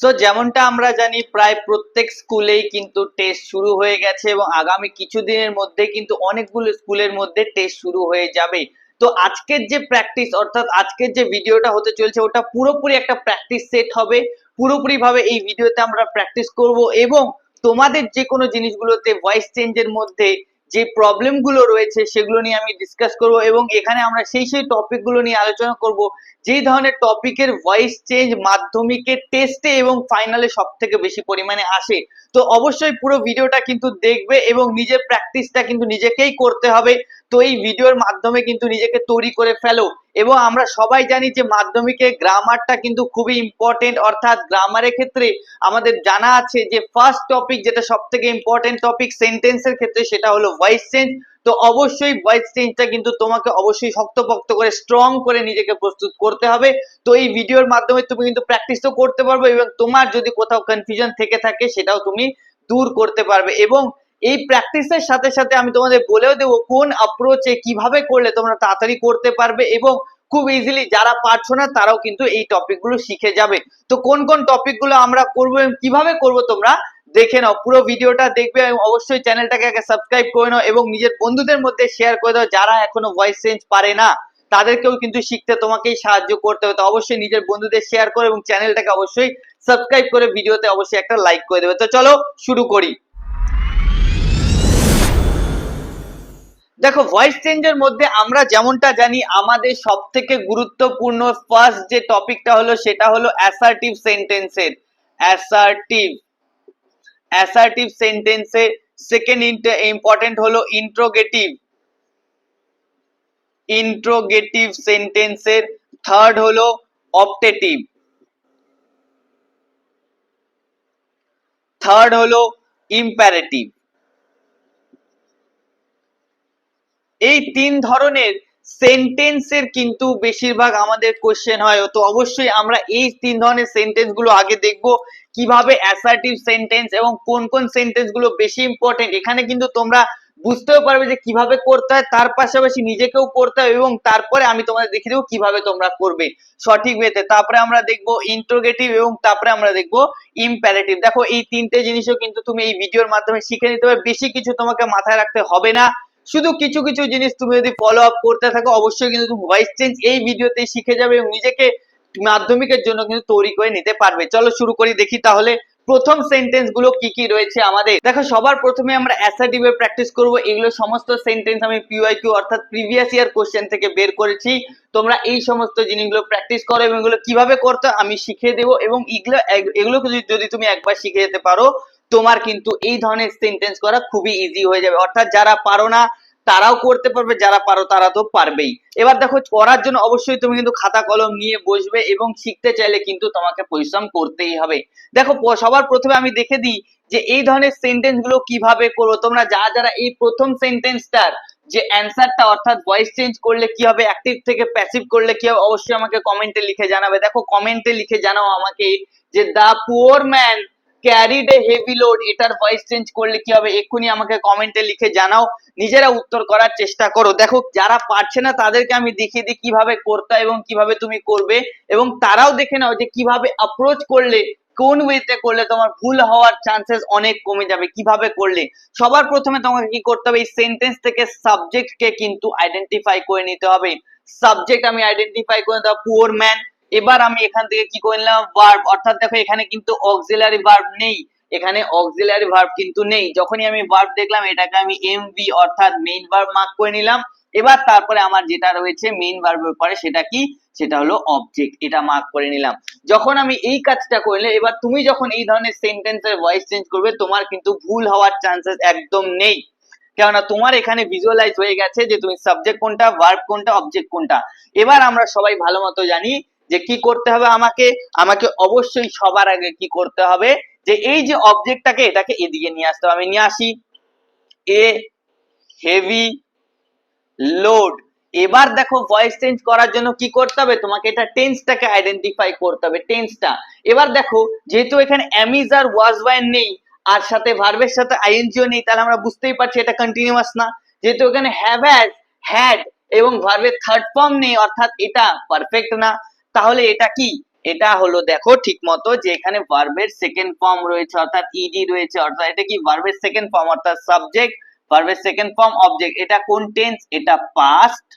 So যেমনটা আমরা জানি, প্রায় প্রত্যেক স্কুলেই কিন্তু টেস্ট শুরু হয়ে গেছে এবং আগামী কিছুদিনের মধ্যে কিন্তু অনেকগুলো স্কুলের মধ্যে টেস্ট শুরু হয়ে যাবে। তো আজকের যে প্র্যাকটিস অর্থাৎ আজকের যে ভিডিওটা হতে চলছে, ওটা পুরোপুরি একটা প্র্যাকটিস সেট হবে। পুরোপুরি ভাবে এই ভিডিওতে আমরা প্র্যাকটিস করব এবং তোমাদের যে কোনো জিনিসগুলোতে ভয়েস চেঞ্জের মধ্যে যে প্রবলেমগুলো রয়েছে সেগুলো নিয়ে আমি ডিসকাস করব এবং এখানে আমরা সেই সেই টপিকগুলো নিয়ে আলোচনা করব, যেই ধরনের টপিকের ভয়েস চেঞ্জ মাধ্যমিকের টেস্টে এবং ফাইনালে সব থেকে বেশি পরিমাণে আসে। তো অবশ্যই পুরো ভিডিওটা কিন্তু দেখবে এবং নিজের প্র্যাকটিসটা কিন্তু নিজেকেই করতে হবে। তো এই ভিডিওর মাধ্যমে কিন্তু নিজেকে তৈরি করে ফেলো এবং আমরা সবাই জানি যে মাধ্যমিকে গ্রামারটা কিন্তু খুবই ইম্পর্টেন্ট অর্থাৎ গ্রামারের ক্ষেত্রে আমাদের জানা আছে যে ফার্স্ট টপিক যেটা সব থেকে ইম্পর্টেন্ট টপিক সেন্টেন্সের ক্ষেত্রে সেটা হলো ভয়েস চেঞ্জ তো অবশ্যই ভয়েস চেঞ্জটা কিন্তু তোমাকে অবশ্যই শক্তপোক্ত করে স্ট্রং করে নিজেকে প্রস্তুত করতে হবে। তো এই ভিডিওর মাধ্যমে তুমি কিন্তু প্র্যাকটিস তো করতে পারবে এবং তোমার যদি কোথাও কনফিউশন থেকে থাকে সেটাও তুমি দূর করতে পারবে এবং এই প্র্যাকটিসের সাথে সাথে আমি তোমাদের বলেও দেবো কোন অ্যাপ্রোচে কীভাবে করলে তোমরা তাড়াতাড়ি করতে পারবে এবং খুব ইজিলি যারা পারছ না তারাও কিন্তু এই টপিকগুলো শিখে যাবে। তো কোন কোন টপিকগুলো আমরা করব এবং কীভাবে করব তোমরা দেখে নাও। পুরো ভিডিওটা দেখবে এবং অবশ্যই চ্যানেলটাকে আগে সাবস্ক্রাইব করে নাও এবং নিজের বন্ধুদের মধ্যে শেয়ার করে দাও যারা এখনও ভয়েস চেঞ্জ পারে না। তাদেরকেও কিন্তু শিখতে তোমাকেই সাহায্য করতে হবে। তো অবশ্যই নিজের বন্ধুদের শেয়ার করো এবং চ্যানেলটাকে অবশ্যই সাবস্ক্রাইব করে ভিডিওতে অবশ্যই একটা লাইক করে দেবে। তো চলো শুরু করি। দেখো ভয়েস চেঞ্জের মধ্যে আমরা যেমনটা জানি, আমাদের সব থেকে গুরুত্বপূর্ণ ফার্স্ট যে টপিকটা হলো, সেটা হলো অ্যাসার্টিভ সেন্টেন্সের অ্যাসার্টিভ অ্যাসার্টিভ সেন্টেন্সে সেকেন্ড ইম্পর্টেন্ট হলো ইন্ট্রোগেটিভ ইন্ট্রোগেটিভ সেন্টেন্সের থার্ড হলো অপটেটিভ থার্ড হলো ইম্প্যারেটিভ এই তিন ধরনের সেন্টেন্সের কিন্তু বেশিরভাগ আমাদের কোশ্চেন হয়। তো অবশ্যই আমরা এই তিন ধরনের সেন্টেন্সগুলো আগে দেখব, কীভাবে অ্যাসার্টিভ সেন্টেন্স এবং কোন কোন সেন্টেন্সগুলো বেশি ইম্পর্টেন্ট এখানে কিন্তু তোমরা বুঝতেও পারবে যে কীভাবে করতে হয়, তার পাশাপাশি নিজেকেও করতে হয় এবং তারপরে আমি তোমাদের দেখিয়ে দেবো কীভাবে তোমরা করবে সঠিক ওয়েতে। তারপরে আমরা দেখব ইন্ট্রোগেটিভ এবং তারপরে আমরা দেখব ইম্প্যারেটিভ দেখো, এই তিনটে জিনিসও কিন্তু তুমি এই ভিডিওর মাধ্যমে শিখে নিতে হবে। বেশি কিছু তোমাকে মাথায় রাখতে হবে না। শুধু কিছু কিছু জিনিস তুমি যদি ফলো আপ করতে থাকো, অবশ্যই কিন্তু তুমি ভয়েস চেঞ্জ এই ভিডিওতে শিখে যাবে এবং নিজেকে মাধ্যমিকের জন্য কিন্তু তৈরি করে নিতে পারবে। চলো শুরু করি, দেখি তাহলে প্রথম সেন্টেন্সগুলো কি কি রয়েছে আমাদের। দেখো, সবার প্রথমে আমরা অ্যাসার্টিভ এর প্র্যাকটিস করব। এগুলো সমস্ত সেন্টেন্স আমি পিওয়াইকিউ অর্থাৎ প্রিভিয়াস ইয়ার কোশ্চেন থেকে বের করেছি। তোমরা এই সমস্ত জিনিসগুলো প্র্যাকটিস করো এবং এগুলো কীভাবে করতে আমি শিখিয়ে দেবো এবং এগুলো এগুলো যদি তুমি একবার শিখে যেতে পারো তোমার কিন্তু এই ধরনের সেন্টেন্স করা খুবই ইজি হয়ে যাবে। অর্থাৎ যারা পারো না, তারাও করতে পারবে, যারা পারো তারা তো পারবেই। এবার দেখো করার জন্য অবশ্যই তুমি কিন্তু খাতা, কলম নিয়ে বসবে এবং শিখতে চাইলে কিন্তু তোমাকে পরিশ্রম করতেই হবে। দেখো সবার প্রথমে আমি দেখে দিই যে এই ধরনের সেন্টেন্সগুলো কীভাবে করব তোমরা যা, যারা এই প্রথম সেন্টেন্সটার যে অ্যান্সারটা অর্থাৎ ভয়েস চেঞ্জ করলে কি হবে অ্যাক্টিভ থেকে প্যাসিভ করলে কি হবে, অবশ্যই আমাকে কমেন্টে লিখে জানাবে। দেখো কমেন্টে লিখে জানাও আমাকে যে the poor man carried a heavy load এটার ভয়েস চেঞ্জ করলে কি হবে? এক্ষুনি আমাকে কমেন্টে লিখে জানাও, নিজেরা উত্তর করার চেষ্টা করো। দেখো, যারা পারছে না, তাদেরকে আমি দেখিয়ে দিই কীভাবে করতে এবং কীভাবে তুমি করবে। এবং তারাও দেখে নাও যে কীভাবে অ্যাপ্রোচ করলে, কোন ওয়েতে করলে তোমার ভুল হওয়ার চান্সেস অনেক কমে যাবে, কীভাবে করলে। সবার প্রথমে তোমাকে কি করতে হবে? এই সেন্টেন্স থেকে সাবজেক্টকে কিন্তু আইডেন্টিফাই করে নিতে হবে। সাবজেক্ট আমি আইডেন্টিফাই করে দেবো পুয়ার ম্যান এবার আমি এখান থেকে কি করে নিলাম? ভার্ব অর্থাৎ দেখো এখানে কিন্তু অক্সিলারি ভার্ব নেই। এখানে অক্সিলারি ভার্ব কিন্তু নেই। যখনই আমি ভার্ব দেখলাম, এটাকে আমি এমভি অর্থাৎ মেইন ভার্ব মার্ক করে নিলাম। এবার তারপরে আমার যেটা রয়েছে মেইন ভার্বের পরে সেটা কি? সেটা হলো অবজেক্ট এটা মার্ক করে নিলাম। যখন আমি এই কাজটা করলে এবার তুমি যখন এই ধরনের সেন্টেন্সের ভয়েস চেঞ্জ করবে, তোমার কিন্তু ভুল হওয়ার চান্সেস একদম নেই। কেননা তোমার এখানে ভিজুয়ালাইজ হয়ে গেছে যে তুমি সাবজেক্ট কোনটা ভার্ব কোনটা অবজেক্ট কোনটা। এবার আমরা সবাই ভালো মতো জানি যে কি করতে হবে আমাকে আমাকে অবশ্যই সবার আগে কি করতে হবে? যে এই যে অবজেক্টটাকে এটাকে এদিকে নিয়ে আসতে হবে। আমি নিয়ে আসি এ হেভি লোড এবার দেখো ভয়েস চেঞ্জ করার জন্য কি করতে হবে? তোমাকে এটা টেন্সটাকে আইডেন্টিফাই করতে হবে টেন্সটা এবার দেখো, যেহেতু এখানে অ্যামিজ আর ওয়াজ ওয়াইন নেই, আর সাথে ভার্বের সাথে আইএনজিও নেই, তাহলে আমরা বুঝতেই পারছি এটা কন্টিনিউয়াস না। যেহেতু এখানে হ্যাভ হ্যাড এবং ভার্বের থার্ড ফর্ম নেই, অর্থাৎ এটা পারফেক্ট না। তাহলে এটা কি? এটা হলো দেখো ঠিক মতো যে এখানে ভার্বের সেকেন্ড ফর্ম রয়েছে, অর্থাৎ ইডি রয়েছে, অর্থাৎ এটা কি? ভার্বের সেকেন্ড ফর্ম অর্থাৎ সাবজেক্ট ভার্বের সেকেন্ড ফর্ম অবজেক্ট এটা কোন টেন্স এটা পাস্ট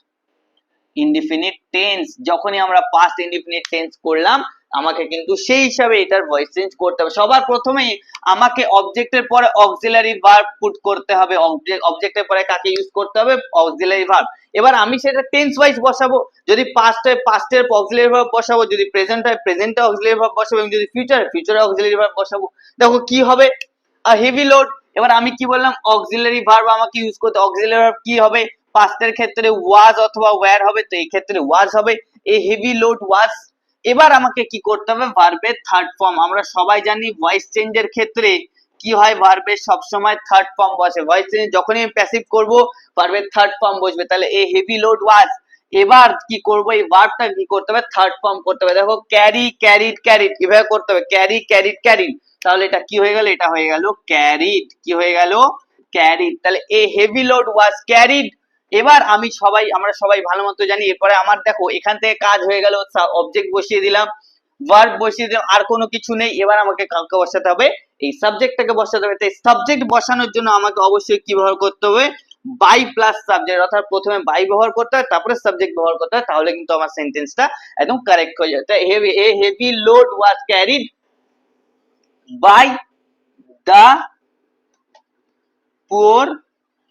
ইনডিফিনিট টেন্স যখনই আমরা পাস্ট ইনডিফিনিট টেন্স করলাম, আমাকে কিন্তু সেই হিসাবে এটার ভয়েস চেঞ্জ করতে হবে। সবার প্রথমেই আমাকে অবজেক্টের পরে অক্সিলারি ভার্ব পুট করতে হবে। অবজেক্টের পরে কাকে ইউজ করতে হবে? অক্সিলারি ভার্ব এবার আমি সেটা টেন্স ওয়াইজ বসাবো। যদি পাস্ট হয় পাস্টের অক্সিলারি ভার্ব বসাবো, যদি প্রেজেন্ট হয় প্রেজেন্টে অক্সিলারি ভার্ব বসাবো, এবং যদি ফিউচার ফিউচারে অক্সিলারি ভার্ব বসাবো। দেখো কি হবে? হেভি লোড এবার আমি কি বললাম? অক্সিলারি ভার্ব আমাকে ইউজ করতে অক্সিলারি ভার্ব কি হবে? পাস্টের ক্ষেত্রে ওয়াজ অথবা ওয়্যার হবে, তো এই ক্ষেত্রে ওয়াজ হবে। এই হেভি লোড ওয়াজ এবার আমাকে কি করতে হবে? ভার্বের থার্ড ফর্ম আমরা সবাই জানি ভয়েস চেঞ্জের ক্ষেত্রে কি হয়? ভার্বের সবসময় থার্ড ফর্ম বসে। ভয়েস চেঞ্জ যখনই আমি প্যাসিভ করব ভার্বের থার্ড ফর্ম বসবে। তাহলে এ হেভি লোড ওয়াজ এবার কি করব? এই ভার্বটা কি করতে হবে? থার্ড ফর্ম করতে হবে। দেখো ক্যারি ক্যারিড ক্যারিড কীভাবে করতে হবে? ক্যারি ক্যারিড ক্যারিড তাহলে এটা কি হয়ে গেল? এটা হয়ে গেল ক্যারিড কি হয়ে গেল? ক্যারিড তাহলে a heavy load was carried এবার আমি সবাই, আমরা সবাই ভালো মতো জানি। এরপরে আমার দেখো, এখান থেকে কাজ হয়ে গেল অবজেক্ট বসিয়ে দিলাম ভার্ব বসিয়ে দিলাম, আর কোনো কিছু নেই। এবার আমাকে কাউকে বসাতে হবে। এই সাবজেক্টটাকে বসাতে হবে। তাই সাবজেক্ট বসানোর জন্য আমাকে অবশ্যই কি ব্যবহার করতে হবে? বাই প্লাস সাবজেক্ট অর্থাৎ প্রথমে বাই ব্যবহার করতে হয়, তারপরে সাবজেক্ট ব্যবহার করতে হয়, তাহলে কিন্তু আমার সেন্টেন্সটা একদম কারেক্ট হয়ে যাবে। তাই heavy a heavy load was carried by the poor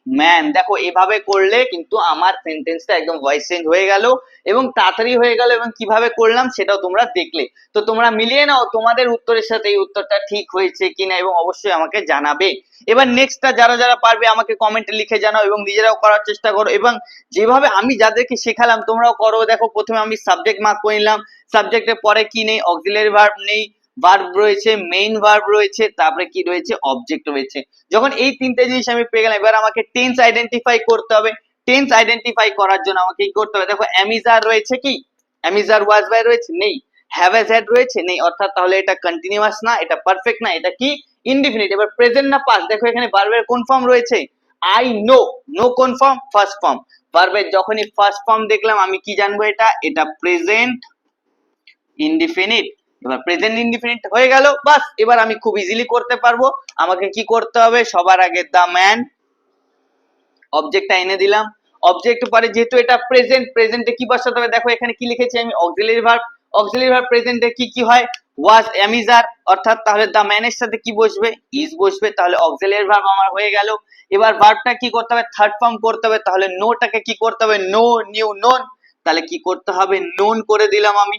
man দেখো, এভাবে করলে কিন্তু আমার সেন্টেন্সটা একদম ভয়েস চেঞ্জ হয়ে গেল এবং তাড়াতাড়ি হয়ে গেল এবং কীভাবে করলাম সেটাও তোমরা দেখলে। তো তোমরা মিলিয়ে নাও, তোমাদের উত্তরের সাথে এই উত্তরটা ঠিক হয়েছে কিনা এবং অবশ্যই আমাকে জানাবে। এবার নেক্সটটা যারা যারা পারবে আমাকে কমেন্টে লিখে জানাও এবং নিজেরাও করার চেষ্টা করো এবং যেভাবে আমি যাদেরকে শেখালাম তোমরাও করো। দেখো, প্রথমে আমি সাবজেক্ট মার্ক করে নিলাম। সাবজেক্টের পরে কি নেই? অক্সিলারি ভার্ব নেই। ভার্ব রয়েছে মেইন ভার্ব রয়েছে, তারপরে কি রয়েছে? অবজেক্ট রয়েছে। যখন এই তিনটে জিনিস আমি পেয়ে গেলাম, এবার আমাকে টেন্স আইডেন্টিফাই করতে হবে। টেন্স আইডেন্টিফাই করার জন্য আমাকে কি করতে হবে? দেখো অ্যামিজার রয়েছে কি? অ্যামিজার ওয়াজ বাই রয়েছে? নেই। হ্যাভ এজ হ্যাড রয়েছে? নেই। অর্থাৎ তাহলে এটা কন্টিনিউয়াস না, এটা পারফেক্ট না, এটা কি? ইনডিফিনিট এবার প্রেজেন্ট না পাস্ট দেখো, এখানে ভার্বের কোন ফর্ম রয়েছে? আই নো নো কোন ফর্ম ফার্স্ট ফর্ম ভার্বের যখনই ফার্স্ট ফর্ম দেখলাম, আমি কি জানব এটা? এটা প্রেজেন্ট ইনডিফিনিট এবার প্রেজেন্ট ইনডিফিনিট হয়ে গেল, বাস, এবার আমি খুব ইজিলি করতে পারব। আমাকে কি করতে হবে? সবার আগে দা ম্যান অবজেক্টটা এনে দিলাম। অবজেক্ট পরে যেহেতু এটা প্রেজেন্ট প্রেজেন্টে কি বসাতে হবে? দেখো এখানে কি লিখেছি আমি? অক্সিলারি ভার্ব অক্সিলারি ভার্ব প্রেজেন্টে কি কি হয়? ওয়াজ অ্যামিজার অর্থাৎ তাহলে দা ম্যানের সাথে কি বসবে? ইজ বসবে। তাহলে অক্সিলারি ভার্ব আমার হয়ে গেল। এবার ভার্বটা কি করতে হবে? থার্ড ফর্ম করতে হবে। তাহলে নোটাকে কি করতে হবে? নো নিউ নোন তাহলে কি করতে হবে? নোন করে দিলাম আমি।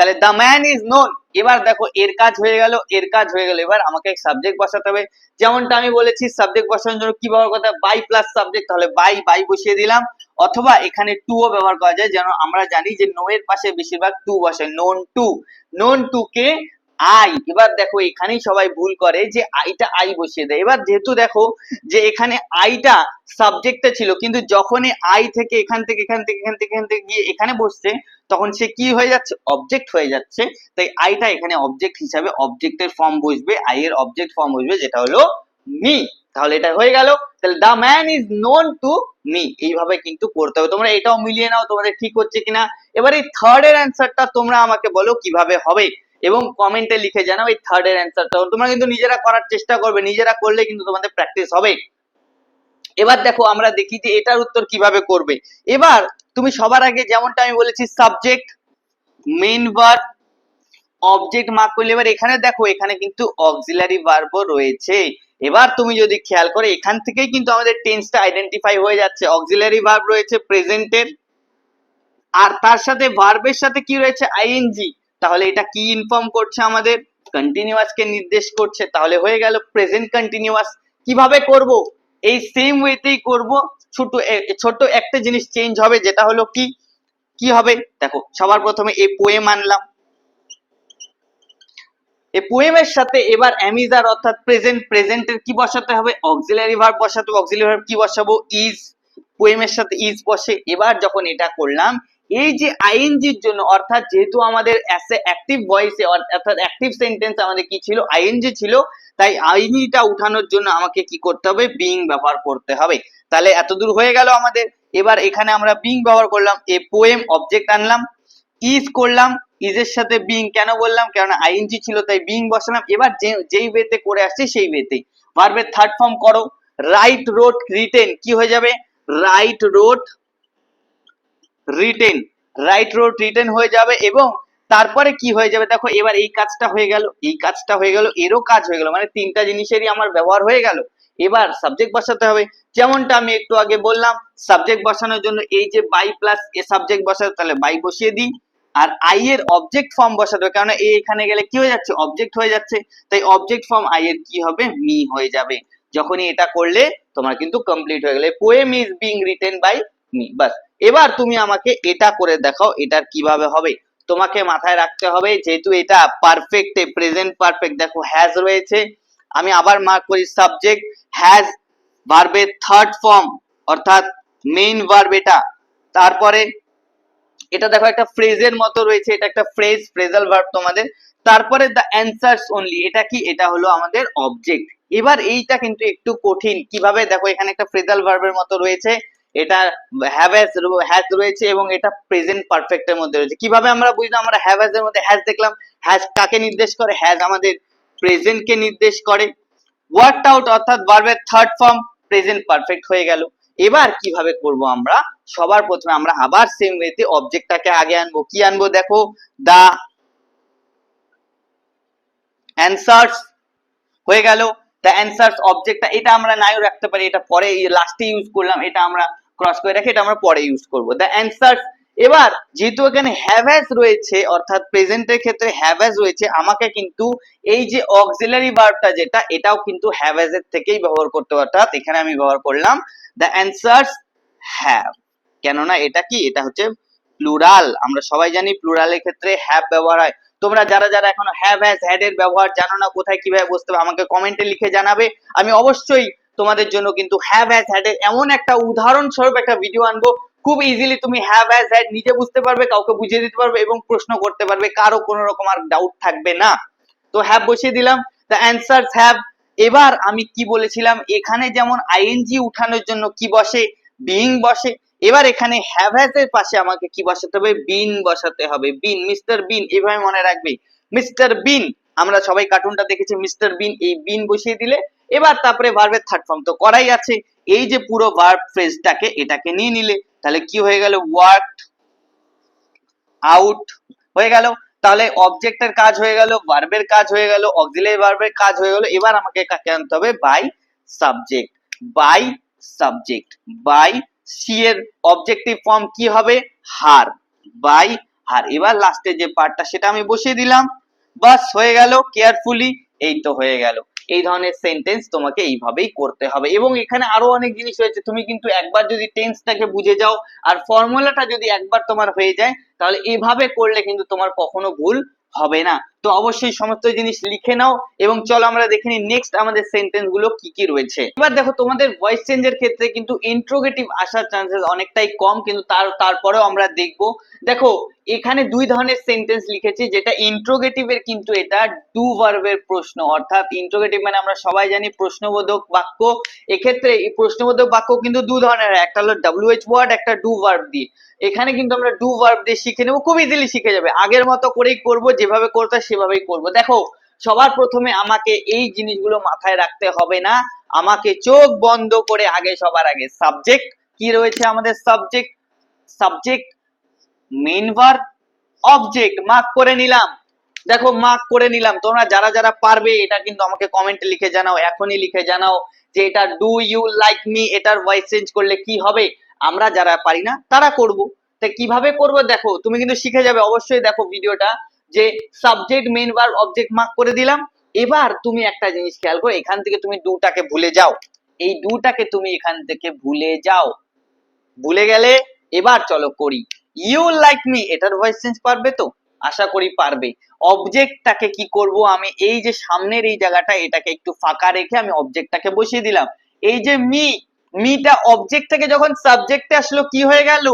তাহলে দ্য ম্যান ইজ নোন এবার দেখো, এর কাজ হয়ে গেল, এর কাজ হয়ে গেল। এবার আমাকে সাবজেক্ট বসাতে হবে। যেমনটা আমি বলেছি সাবজেক্ট বসানোর জন্য কি ব্যবহার করতে বাই প্লাস সাবজেক্ট তাহলে বাই বাই বসিয়ে দিলাম। অথবা এখানে টু ও ব্যবহার করা যায়, যেন আমরা জানি যে নো এর পাশে বেশিরভাগ টু বসে নোন টু নোন টু কে? আই। এবার দেখো, এখানেই সবাই ভুল করে যে আইটা আই বসিয়ে দেয়। এবার যেহেতু দেখো যে এখানে আইটা সাবজেক্টটা ছিল, কিন্তু যখনই আই থেকে এখান থেকে এখান থেকে এখান থেকে এখান থেকে গিয়ে এখানে বসছে, তখন সে কি হয়ে যাচ্ছে? অবজেক্ট হয়ে যাচ্ছে। তাই আইটা এখানে অবজেক্ট হিসাবে অবজেক্টের ফর্ম বসবে, আই এর অবজেক্ট ফর্ম বসবে, যেটা হলো মি তাহলে এটা হয়ে গেল। তাহলে the man is known to me এইভাবে কিন্তু করতে হবে। তোমরা এটাও মিলিয়ে নাও, তোমাদের ঠিক হচ্ছে কিনা। এবার এই থার্ড এর অ্যান্সারটা তোমরা আমাকে বলো, কীভাবে হবে? এবং কমেন্টে লিখে জানাও এই থার্ড এর অ্যান্সারটা তোমরা কিন্তু নিজেরা করার চেষ্টা করবে, নিজেরা করলে কিন্তু তোমাদের প্র্যাকটিস হবে। এবার দেখো, আমরা দেখি যে এটার উত্তর কীভাবে করবে। এবার তুমি সবার আগে যেমনটা আমি বলেছি subject main verb object mark করলে। এবার এখানে দেখো, এখানে কিন্তু অক্সিলারি ভার্বও রয়েছে। এবার তুমি যদি খেয়াল করে, এখান থেকেই কিন্তু আমাদের টেন্সটা আইডেন্টিফাই হয়ে যাচ্ছে। অক্সিলারি ভার্ব রয়েছে প্রেজেন্টের আর তার সাথে ভার্বের সাথে কি রয়েছে? আইএনজি তাহলে এটা কি ইনফর্ম করছে আমাদের? কন্টিনিউয়াস কে নির্দেশ করছে। তাহলে হয়ে গেল প্রেজেন্ট কন্টিনিউয়াস কীভাবে করব? এই সেম ওয়েতেই করব। ছোট ছোট একটা জিনিস চেঞ্জ হবে, যেটা হলো কি? কি হবে? দেখো, সবার প্রথমে এই পোয়েম আনলাম। এই পোয়েমের সাথে এবার অ্যামিজার অর্থাৎ প্রেজেন্ট প্রেজেন্টের কি বসাতে হবে? অক্সিলারি ভার্ব বসাতে অক্সিলারি ভার্ব কি বসাবো? ইজ পোয়েমের সাথে ইজ বসে। এবার যখন এটা করলাম এই যে আইএনজির জন্য, অর্থাৎ যেহেতু আমাদের অ্যাক্টিভ ভয়েসে অর্থাৎ অ্যাক্টিভ সেন্টেন্স আমাদের কি ছিল? আইএনজি ছিল, তাই আইএনজিটা উঠানোর জন্য আমাকে কি করতে হবে? বিং ব্যবহার করতে হবে। তাহলে এতদূর হয়ে গেল আমাদের। এবার এখানে আমরা বিং ব্যবহার করলাম, এ পোয়েম অবজেক্ট আনলাম ইজ করলাম ইজের সাথে বিং কেন বললাম? কারণ আইএনজি ছিল, তাই বিং বসালাম। এবার যে, যেই ওয়েতে করে আসছি, সেই ওয়েতে ভার্বের থার্ড ফর্ম করো। রাইট রোড রিটেন কি হয়ে যাবে? Write wrote written write wrote written হয়ে যাবে এবং তারপরে কি হয়ে যাবে? দেখো, এবার এই কাজটা হয়ে গেল, এই কাজটা হয়ে গেল, এরও কাজ হয়ে গেল মানে তিনটা জিনিসেরই আমার ব্যবহার হয়ে গেল। এবার সাবজেক্ট বসাতে হবে। যেমনটা আমি একটু আগে বললাম সাবজেক্ট বসানোর জন্য এই যে বাই প্লাস এ সাবজেক্ট বসাতে, তাহলে বাই বসিয়ে দিই। আর আই এর অবজেক্ট ফর্ম বসাতে হবে কারণ এ এখানে গেলে কি হয়ে যাচ্ছে? অবজেক্ট হয়ে যাচ্ছে। তাই অবজেক্ট ফর্ম আই এর কি হবে? মি হয়ে যাবে। যখনই এটা করলে, তোমার কিন্তু কমপ্লিট হয়ে গেলে poem is being written by me বাস এবার তুমি আমাকে এটা করে দেখাও, এটার কীভাবে হবে। তোমাকে মাথায় রাখতে হবে, যেহেতু এটা পারফেক্ট প্রেজেন্ট পারফেক্ট দেখো হ্যাজ রয়েছে। আমি আবার মার্ক করি সাবজেক্ট হ্যাজ ভার্বের থার্ড ফর্ম অর্থাৎ মেইন ভার্ব এটা। তারপরে, এটা দেখো একটা ফ্রেজের মতো রয়েছে, এটা একটা ফ্রেজ ফ্রেজাল ভার্ব তোমাদের। তারপরে দ্য অ্যান্সার্স অনলি এটা কি? এটা হলো আমাদের অবজেক্ট এবার এইটা কিন্তু একটু কঠিন, কীভাবে? দেখো, এখানে একটা ফ্রেজাল ভার্বের মতো রয়েছে। এটা হ্যাভ হ্যাজ রয়েছে এবং এটা প্রেজেন্ট পারফেক্টের মধ্যে রয়েছে। কীভাবে আমরা বুঝলাম? আমরা হ্যাভ এর মধ্যে হ্যাজ দেখলাম। হ্যাজ কাকে নির্দেশ করে? হ্যাজ আমাদের প্রেজেন্ট কে নির্দেশ করে। ওয়ার্কড আউট অর্থাৎ ভার্বের থার্ড ফর্ম প্রেজেন্ট পারফেক্ট হয়ে গেল। এবার কীভাবে করব আমরা? সবার প্রথমে আমরা আবার সেম ওয়েতে অবজেক্টটাকে আগে আনব। কি আনব? দেখো দা অ্যানসার্স হয়ে গেল। দ্য অ্যান্সার্স অবজেক্টটা এটা আমরা নাইও রাখতে পারি। এটা পরে লাস্টে ইউজ করলাম। এটা আমরা ক্রস করে রাখি এটা আমরা পরে ইউজ করব। দ্য অ্যান্সার্স এবার যেহেতু এখানে হ্যাভ হ্যাজ রয়েছে, অর্থাৎ প্রেজেন্টের ক্ষেত্রে হ্যাভ হ্যাজ রয়েছে, আমাকে কিন্তু এই যে অক্সিলারি ভার্বটা যেটা, এটাও কিন্তু হ্যাভ হ্যাজ এর থেকেই ব্যবহার করতে অর্থাৎ এখানে আমি ব্যবহার করলাম দ্য অ্যান্সার্স হ্যাভ কেননা এটা কি? এটা হচ্ছে প্লুরাল আমরা সবাই জানি প্লুরালের ক্ষেত্রে হ্যাভ ব্যবহার হয়। তোমরা যারা যারা এখনও হ্যাভ হ্যাজ হ্যাড এর ব্যবহার জানো না, কোথায় কীভাবে বুঝতে হবে, আমাকে কমেন্টে লিখে জানাবে। আমি অবশ্যই তোমাদের জন্য কিন্তু হ্যাভ হ্যাজ হ্যাড এর এমন একটা উদাহরণস্বরূপ একটা ভিডিও আনব। খুব ইজিলি তুমি হ্যাভ হ্যাজ হ্যাড নিজে বুঝতে পারবে, কাউকে বুঝিয়ে দিতে পারবে এবং প্রশ্ন করতে পারবে, কারও কোনো রকম আর ডাউট থাকবে না। তো হ্যাভ বসিয়ে দিলাম দ্য অ্যান্সার্স হ্যাভ এবার আমি কি বলেছিলাম, এখানে যেমন আইএনজি উঠানোর জন্য কি বসে বিং বসে, এবার এখানে হ্যাভ হ্যাজ এর পাশে আমাকে কি বসাতে হবে বিন বসাতে হবে। বিন মিস্টার বিন এভাবে মনে রাখবে। মিস্টার বিন আমরা সবাই কার্টুনটা দেখেছি মিস্টার বিন এই বিন বসিয়ে দিলে এবার তারপরে ভার্বের থার্ড ফর্ম তো করাই আছে। এই যে পুরো ভার্ব ফ্রেজটাকে এটাকে নিয়ে নিলে, তাহলে কি হয়ে গেল? ওয়ার্ক আউট হয়ে গেল। তাহলে অবজেক্টের কাজ হয়ে গেল ভার্বের কাজ হয়ে গেল অক্সিলারি ভার্বের কাজ হয়ে গেল। এবার আমাকে কাকে আনতে হবে? By subject by subject by she এর অবজেক্টিভ ফর্ম কি হবে? হার বাই হার এবার লাস্টে যে পার্টটা সেটা আমি বসিয়ে দিলাম। বাস, হয়ে গেল। কেয়ারফুলি এই তো হয়ে গেল। এই ধরনের সেন্টেন্স তোমাকে এইভাবেই করতে হবে। এবং এখানে আরও অনেক জিনিস রয়েছে। তুমি কিন্তু একবার যদি টেন্সটাকে বুঝে যাও, আর ফর্মুলাটা যদি একবার তোমার হয়ে যায়, তাহলে এভাবে করলে কিন্তু তোমার কখনো ভুল হবে না। তো অবশ্যই সমস্ত জিনিস লিখে নাও এবং চলো আমরা দেখে নিই নেক্সট আমাদের সেন্টেন্সগুলো কি কি রয়েছে। এবার দেখো তোমাদের ভয়েস চেঞ্জের ক্ষেত্রে কিন্তু ইন্ট্রোগেটিভ আসার চান্সেস অনেকটাই কম, কিন্তু তার, তারপরেও আমরা দেখব। দেখো, এখানে দুই ধরনের সেন্টেন্স লিখেছি, যেটা ইন্ট্রোগেটিভ এর কিন্তু এটা ডু ভার্বের প্রশ্ন। অর্থাৎ ইন্ট্রোগেটিভ মানে আমরা সবাই জানি প্রশ্নবোধক বাক্য। এক্ষেত্রে এই প্রশ্নবোধক বাক্য কিন্তু দু ধরনের, একটা হলো ডাব্লিউএইচ ওয়ার্ড একটা ডু ভার্ব দিয়ে। এখানে কিন্তু আমরা ডু ভার্ব দিয়ে শিখে নেব, খুব ইজিলি শিখে যাবে। আগের মতো করেই করব, যেভাবে করতে সেভাবেই করব। দেখো, সবার প্রথমে আমাকে এই জিনিসগুলো মাথায় রাখতে হবে না। আমাকে চোখ বন্ধ করে আগে সবার আগে। সাবজেক্ট কি রয়েছে আমাদের subject subject main verb object mark করে নিলাম। দেখো মার্ক করে নিলাম। তোমরা যারা যারা পারবে, এটা কিন্তু আমাকে কমেন্টে লিখে জানাও, এখনই লিখে জানাও যে এটা ডু ইউ লাইক মি এটার ভয়েস চেঞ্জ করলে কি হবে? আমরা যারা পারি না, তারা করব। তা কীভাবে করব? দেখো, তুমি কিন্তু শিখে যাবে। অবশ্যই দেখো ভিডিওটা। যে subject main verb object mark করে দিলাম। এবার তুমি একটা জিনিস খেয়াল করো, এখান থেকে তুমি ডুটাকে ভুলে যাও। এই ডুটাকে তুমি এখান থেকে ভুলে যাও। ভুলে গেলে এবার চলো করি। ইউ লাইক মি এটার ভয়েস চেঞ্জ পারবে তো? আশা করি পারবে। অবজেক্টটাকে কি করব আমি? এই যে সামনের এই জায়গাটা, এটাকে একটু ফাঁকা রেখে আমি অবজেক্টটাকে বসিয়ে দিলাম। এই যে মি মিটা অবজেক্ট থেকে যখন সাবজেক্টে আসলো, কি হয়ে গেল?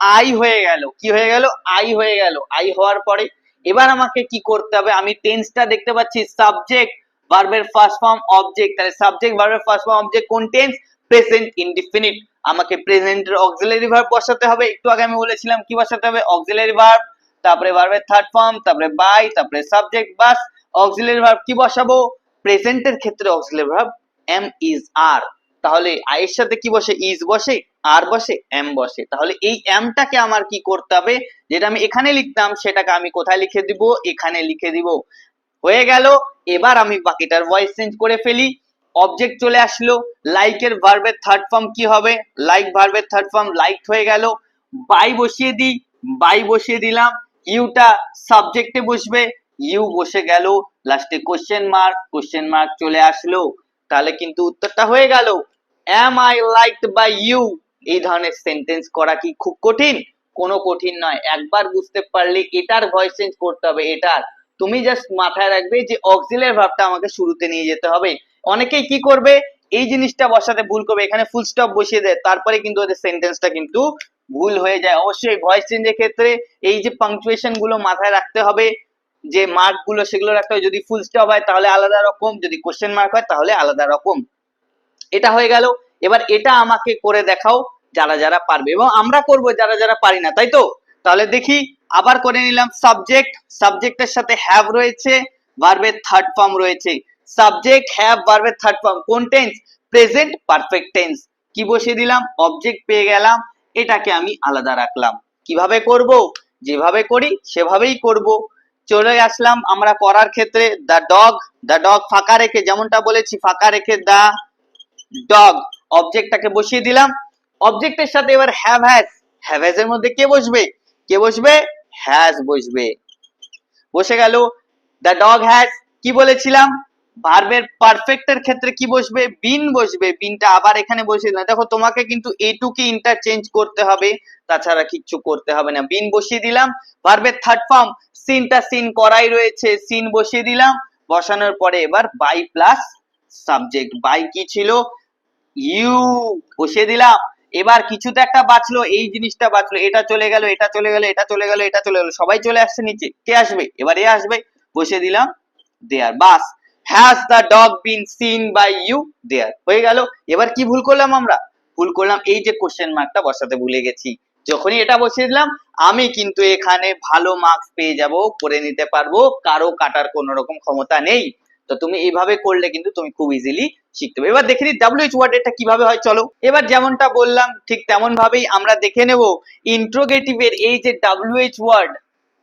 আই হয়ে গেল। কি হয়ে গেল? আই হয়ে গেল। আই হওয়ার পরে এবার আমাকে কি করতে হবে? আমি টেন্সটা দেখতে পাচ্ছি সাবজেক্ট ভার্বের ফার্স্ট ফর্ম অবজেক্ট তাহলে সাবজেক্ট ভার্বের ফার্স্ট ফর্ম অবজেক্ট কোন টেন্স প্রেজেন্ট ইনডিফিনিট আমাকে প্রেজেন্টের অক্সিলারি ভার্ব বসাতে হবে। একটু আগে আমি বলেছিলাম কি বসাতে হবে? অক্সিলারি ভার্ব তারপরে ভার্বের থার্ড ফর্ম তারপরে বাই তারপরে সাবজেক্ট বাস অক্সিলারি ভার্ব কি বসাবো? প্রেজেন্টের ক্ষেত্রে auxiliary verb am is are তাহলে আয়ের সাথে কি বসে? ইজ বসে আর বসে এম বসে। তাহলে এই এমটাকে আমার কি করতে হবে? যেটা আমি এখানে লিখতাম, সেটাকে আমি কোথায় লিখে দিব? এখানে লিখে দিব। হয়ে গেল, এবার আমি বাকিটার ভয়েস চেঞ্জ করে ফেলি। অবজেক্ট চলে আসলো লাইকের ভার্বের থার্ড ফর্ম কি হবে? লাইক ভার্বের থার্ড ফর্ম লাইক হয়ে গেল। বাই বসিয়ে দিই বাই বসিয়ে দিলাম। ইউটা সাবজেক্টে বসবে ইউ বসে গেল। লাস্টে কোশ্চেন মার্ক কোশ্চেন মার্ক চলে আসলো। তাহলে কিন্তু উত্তরটা হয়ে গেল। Am I liked by you এই ধরনের সেন্টেন্স করা কি খুব কঠিন? কোনো কঠিন নয়। একবার বুঝতে পারলে এটার ভয়েস চেঞ্জ করতে হবে, এটার। তুমি জাস্ট মাথায় রাখবে যে অক্সিলের ভাবটা আমাকে শুরুতে নিয়ে যেতে হবে। অনেকেই কি করবে? এই জিনিসটা বসাতে ভুল করবে। এখানে ফুল স্টপ বসিয়ে দেয়। তারপরে কিন্তু ওদের সেন্টেন্সটা কিন্তু ভুল হয়ে যায়। অবশ্যই ভয়েস চেঞ্জের ক্ষেত্রে এই যে পাংচুয়েশনগুলো মাথায় রাখতে হবে। যে মার্কগুলো সেগুলো রাখতে হবে। যদি ফুল স্টপ হয়, তাহলে আলাদা রকম। যদি কোশ্চেন মার্ক হয়, তাহলে আলাদা রকম। এটা হয়ে গেল। এবার এটা আমাকে করে দেখাও যারা যারা পারবে। এবং আমরা করব যারা যারা পারি না, তাই তো? তাহলে দেখি, আবার করে নিলাম। সাবজেক্ট সাবজেক্টের সাথে হ্যাভ রয়েছে ভার্বের থার্ড ফর্ম রয়েছে। সাবজেক্ট হ্যাভ ভার্বের থার্ড ফর্ম কোন টেন্স প্রেজেন্ট পারফেক্ট টেন্স কি বসিয়ে দিলাম? অবজেক্ট পেয়ে গেলাম। এটাকে আমি আলাদা রাখলাম। কীভাবে করব? যেভাবে করি, সেভাবেই করব। চলে আসলাম আমরা পড়ার ক্ষেত্রে দ্য ডগ দ্য ডগ ফাঁকা রেখে যেমনটা বলেছি ফাঁকা রেখে দ্য ডগ অবজেক্টটাকে বসিয়ে দিলাম। অবজেক্টের সাথে এবার হ্যাভ হ্যাজ হ্যাভ হ্যাজ এর মধ্যে কে বসবে? কে বসবে? হ্যাজ বসবে। বসে গেল দ্য ডগ হ্যাজ কি বলেছিলাম? ভার্বের পারফেক্টের ক্ষেত্রে কি বসবে? বিন বসবে। বিনটা আবার এখানে বসিয়ে দিলাম। দেখো, তোমাকে কিন্তু এটুকে ইন্টারচেঞ্জ করতে হবে। তাছাড়া কিচ্ছু করতে হবে না। বিন বসিয়ে দিলাম। ভার্বের থার্ড ফর্ম সিনটা সিন করাই রয়েছে। সিন বসিয়ে দিলাম। বসানোর পরে এবার বাই প্লাস সাবজেক্ট বাই কি ছিল? ইউ বসিয়ে দিলাম। এবার কিছুতে একটা বাঁচলো। এই জিনিসটা বাঁচলো। এটা চলে গেল, এটা চলে গেল, এটা চলে গেল, এটা চলে গেল। সবাই চলে আসছে নিচে। কে আসবে? এবার এ আসবে। বসিয়ে দিলাম। There bus. Has the dog been seen by you there হয়ে গেল। এবার কি ভুল করলাম আমরা? ভুল করলাম এই যে কোশ্চেন মার্কটা বসাতে ভুলে গেছি। যখনই এটা বসিয়ে দিলাম, আমি কিন্তু এখানে ভালো মার্কস পেয়ে যাব, করে নিতে পারব। কারও কাটার কোনো রকম ক্ষমতা নেই। তো তুমি এইভাবে করলে কিন্তু তুমি খুব ইজিলি শিখতে পারবে। এবার দেখে নিই ডাব্লিউএইচ ওয়ার্ড এটা কীভাবে হয়, চলো। এবার যেমনটা বললাম, ঠিক তেমন ভাবেই আমরা দেখে নেব। ইন্ট্রোগেটিভের এই যে ডাব্লিউএইচ ওয়ার্ড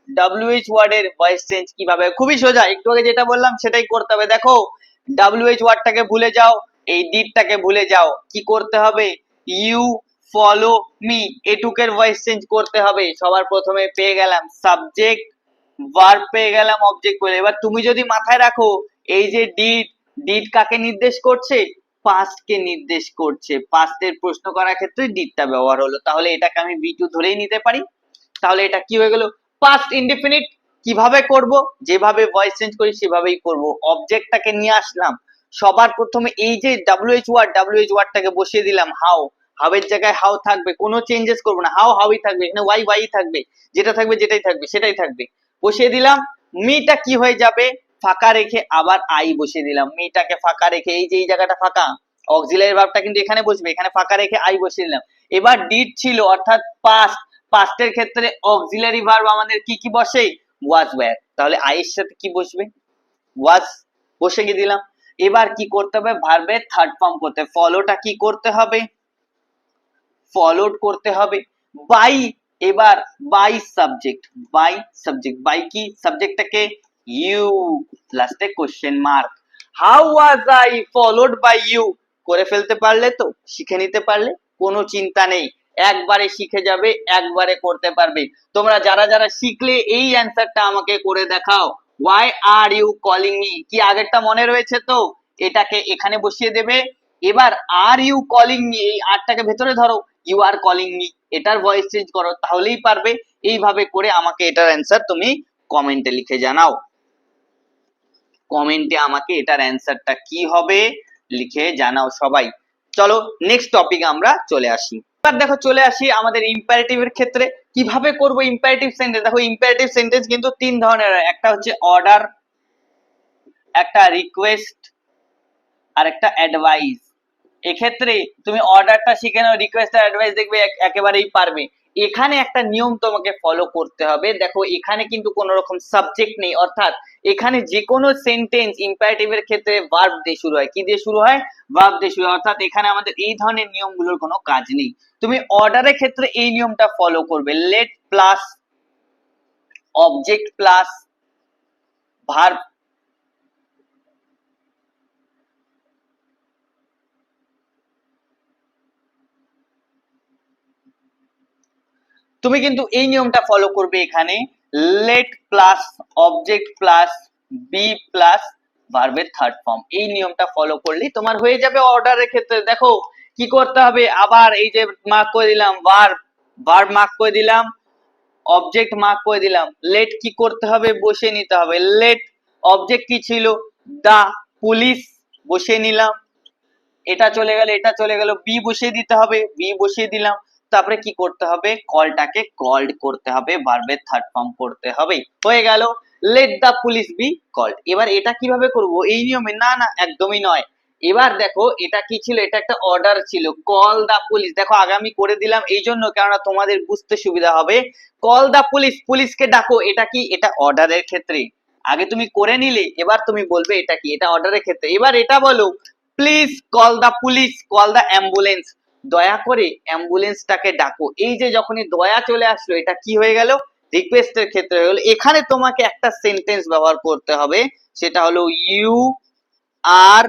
ডাব্লিউএইচ ওয়ার্ডের ভয়েস চেঞ্জ কীভাবে খুবই সোজা, একটু আগে যেটা বললাম সেটাই করতে হবে। দেখো ডাব্লিউএইচ ওয়ার্ডটাকে ভুলে যাও, এই ডিডটাকে ভুলে যাও। কি করতে হবে? ইউ ফলো মি এটুকের ভয়েস চেঞ্জ করতে হবে। সবার প্রথমে পেয়ে গেলাম সাবজেক্ট ভার্ব পেয়ে গেলাম অবজেক্ট বলে। এবার তুমি যদি মাথায় রাখো, এই যে ডিড ডিড কাকে নির্দেশ করছে? পাস্ট কে নির্দেশ করছে। পাস্টের প্রশ্ন করার ক্ষেত্রে ডিডটা ব্যবহার হলো। তাহলে এটাকে আমি বি টু ধরেই নিতে পারি। তাহলে এটা কি হয়ে গেল? পাস্ট ইনডিফিনিট কীভাবে করব? যেভাবে ভয়েস চেঞ্জ করি, সেভাবেই করব। অবজেক্টটাকে নিয়ে আসলাম। সবার প্রথমে এই যে ডাব্লিউএইচ ওয়ার্ড ডাব্লিউএইচ ওয়ার্ডটাকে বসিয়ে দিলাম হাউ এর জায়গায় হাউ থাকবে, কোনো চেঞ্জেস করব না। হাউ হাউই থাকবে, এখানে ওয়াই ওয়াই থাকবে, যেটা থাকবে, যেটাই থাকবে, সেটাই থাকবে। বসিয়ে দিলাম মিটা কি হয়ে যাবে? ফাঁকা রেখে আবার আই বসিয়ে দিলাম। মিটাকে ফাঁকা রেখে, এই যে, এই জায়গাটা ফাঁকা। অক্সিলারি ভার্বটা কিন্তু এখানে বসবে, এখানে ফাঁকা রেখে আই বসিয়ে দিলাম। এবার ডিড ছিল, অর্থাৎ পাস্ট পাস্টের ক্ষেত্রে অক্সিলারি ভার্ব আমাদের কি কি বসে? ওয়াজ ওয়্যার তাহলে আইয়ের সাথে কি বসবে? ওয়াজ বসে গিয়ে দিলাম। এবার কি করতে হবে? ভার্বের থার্ড ফর্ম করতে ফলোটা কি করতে হবে? ফলোড করতে হবে বাই এবার by subject by subject by কি? সাবজেক্টটাকে ইউ লাস্টে question mark how was I followed by you করে ফেলতে পারলে তো? শিখে নিতে পারলে? কোনো চিন্তা নেই। একবারে শিখে যাবে, একবারে করতে পারবে। তোমরা যারা যারা শিখলে এই অ্যান্সারটা আমাকে করে দেখাও। Why are you calling me কি আগেরটা মনে রয়েছে তো? এটাকে এখানে বসিয়ে দেবে। এবার আর ইউ কলিং মি এই আরটাকে ভেতরে ধরো। ইউ আর কলিং মি এটার ভয়েস চেঞ্জ করো, তাহলেই পারবে। এইভাবে করে আমাকে এটার অ্যান্সার তুমি কমেন্টে লিখে জানাও। কমেন্টে আমাকে এটার অ্যান্সারটা কি হবে? লিখে জানাও সবাই। চলো নেক্সট টপিক আমরা চলে আসি। এবার দেখো চলে আসি আমাদের ইম্পারেটিভ এর ক্ষেত্রে। কীভাবে করব ইম্পারেটিভ সেন্টেন্স দেখো ইম্পারেটিভ সেন্টেন্স কিন্তু তিন ধরনের। একটা হচ্ছে অর্ডার একটা রিকোয়েস্ট আর একটা অ্যাডভাইস এক্ষেত্রে তুমি অর্ডারটা শিখে নাও রিকোয়েস্ট আর অ্যাডভাইস দেখবে একেবারেই পারবে। এখানে একটা নিয়ম তোমাকে ফলো করতে হবে। দেখো, এখানে কিন্তু কোনো রকম সাবজেক্ট নেই। অর্থাৎ এখানে যে কোনো সেন্টেন্স ইম্পারেটিভের ক্ষেত্রে ভার্ব দিয়ে শুরু হয়। কি দিয়ে শুরু হয়? ভার্ব দিয়ে শুরু হয়। অর্থাৎ এখানে আমাদের এই ধরনের নিয়মগুলোর কোনো কাজ নেই। তুমি অর্ডারের ক্ষেত্রে এই নিয়মটা ফলো করবে। Let plus object plus verb তুমি কিন্তু এই নিয়মটা ফলো করবে এখানে let plus object plus be plus ভার্বের থার্ড ফর্ম এই নিয়মটা ফলো করলেই তোমার হয়ে যাবে অর্ডারের ক্ষেত্রে। দেখো, কি করতে হবে? আবার এই যে মার্ক করে দিলাম ভার্ব ভার্ব মার্ক করে দিলাম অবজেক্ট মার্ক করে দিলাম। লেট কি করতে হবে? বসে নিতে হবে। লেট অবজেক্ট কি ছিল? দা পুলিশ বসে নিলাম। এটা চলে গেল, এটা চলে গেল। বি বসিয়ে দিতে হবে। বি বসিয়ে দিলাম। তারপরে কি করতে হবে? কলটাকে কল্ড করতে হবে ভার্বের থার্ড ফর্ম করতে হবে। হয়ে গেল let the police be called এবার এটা কীভাবে করব? এই নিয়মে, না না, একদমই নয়। এবার দেখো, এটা কি ছিল? এটা একটা অর্ডার ছিল। কল দা পুলিশ দেখো আগামী করে দিলাম এই জন্য, কেননা তোমাদের বুঝতে সুবিধা হবে। কল দা পুলিশ পুলিশকে ডাকো। এটা কি? এটা অর্ডারের ক্ষেত্রে। আগে তুমি করে নিলে, এবার তুমি বলবে এটা কি? এটা অর্ডারের ক্ষেত্রে। এবার এটা বলো please call the police call the ambulance দয়া করে অ্যাম্বুলেন্সটাকে ডাকো। এই যে যখনই দয়া চলে আসলো, এটা কি হয়ে গেল? রিকোয়েস্টের ক্ষেত্রে হয়ে গেল। এখানে তোমাকে একটা সেন্টেন্স ব্যবহার করতে হবে, সেটা হলো ইউ আর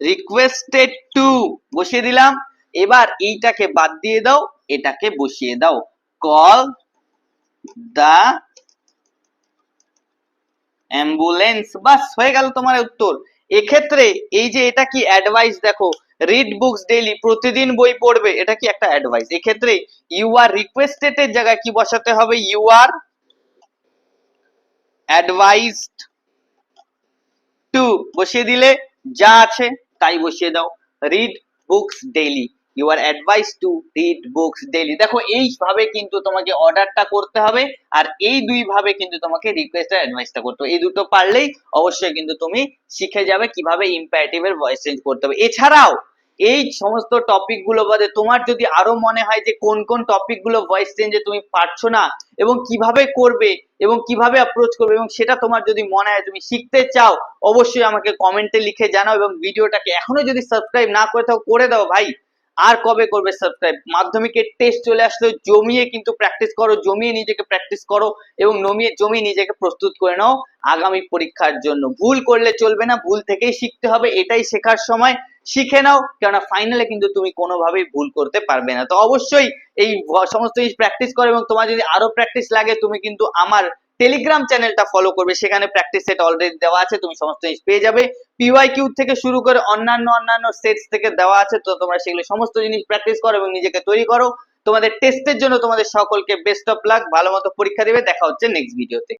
রিকোয়েস্টেড টু বসিয়ে দিলাম। এবার এইটাকে বাদ দিয়ে দাও, এটাকে বসিয়ে দাও। কল দা অ্যাম্বুলেন্স বাস, হয়ে গেল তোমার উত্তর। এক্ষেত্রে এই যে এটা কি অ্যাডভাইস দেখো রিড বুকস ডেইলি প্রতিদিন বই পড়বে, এটা কি একটা অ্যাডভাইস এক্ষেত্রে ইউ আর রিকোয়েস্টেড এর জায়গায় কি বসাতে হবে? ইউ আর অ্যাডভাইসড টু বসিয়ে দিলে যা আছে তাই বসিয়ে দাও। Read books daily you are advice to read books daily দেখো, এইভাবে কিন্তু তোমাকে অর্ডারটা করতে হবে, আর এই দুই ভাবে কিন্তু তোমাকে রিকোয়েস্ট আর অ্যাডভাইসটা করতে হবে। এই দুটো পারলেই অবশ্যই কিন্তু তুমি শিখে যাবে কীভাবে ইম্পারেটিভের ভয়েস চেঞ্জ করতে হবে। এছাড়াও এই সমস্ত টপিকগুলো বাদে তোমার যদি আরও মনে হয় যে কোন কোন টপিকগুলো ভয়েস চেঞ্জে তুমি পারছ না এবং কীভাবে করবে এবং কীভাবে অ্যাপ্রোচ করবে এবং সেটা তোমার যদি মনে হয় তুমি শিখতে চাও, অবশ্যই আমাকে কমেন্টে লিখে জানাও এবং ভিডিওটাকে এখনও যদি সাবস্ক্রাইব না করে থাকো, করে দাও ভাই। আর কবে করবে সাবস্ক্রাইব মাধ্যমিকের টেস্ট চলে আসলে, জমিয়ে কিন্তু প্র্যাকটিস করো, জমিয়ে নিজেকে প্র্যাকটিস করো এবং নমিয়ে, জমিয়ে নিজেকে প্রস্তুত করে নাও আগামী পরীক্ষার জন্য। ভুল করলে চলবে না, ভুল থেকেই শিখতে হবে, এটাই শেখার সময়। শিখে নাও, কেননা ফাইনালে কিন্তু তুমি কোনোভাবেই ভুল করতে পারবে না। তো অবশ্যই এই সমস্ত জিনিস প্র্যাকটিস করো এবং তোমার যদি আরও প্র্যাকটিস লাগে, তুমি কিন্তু আমার টেলিগ্রাম চ্যানেলটা ফলো করবে। সেখানে প্র্যাকটিস সেট অলরেডি দেওয়া আছে, তুমি সমস্ত জিনিস পেয়ে যাবে। পিওয়াই কিউ থেকে শুরু করে অন্যান্য অন্যান্য সেটস থেকে দেওয়া আছে, তো তোমরা সেগুলো সমস্ত জিনিস প্র্যাকটিস করো এবং নিজেকে তৈরি করো। তোমাদের টেস্টের জন্য তোমাদের সকলকে বেস্ট অফ লাক ভালো মতো পরীক্ষা দেবে। দেখা হচ্ছে নেক্সট ভিডিওতে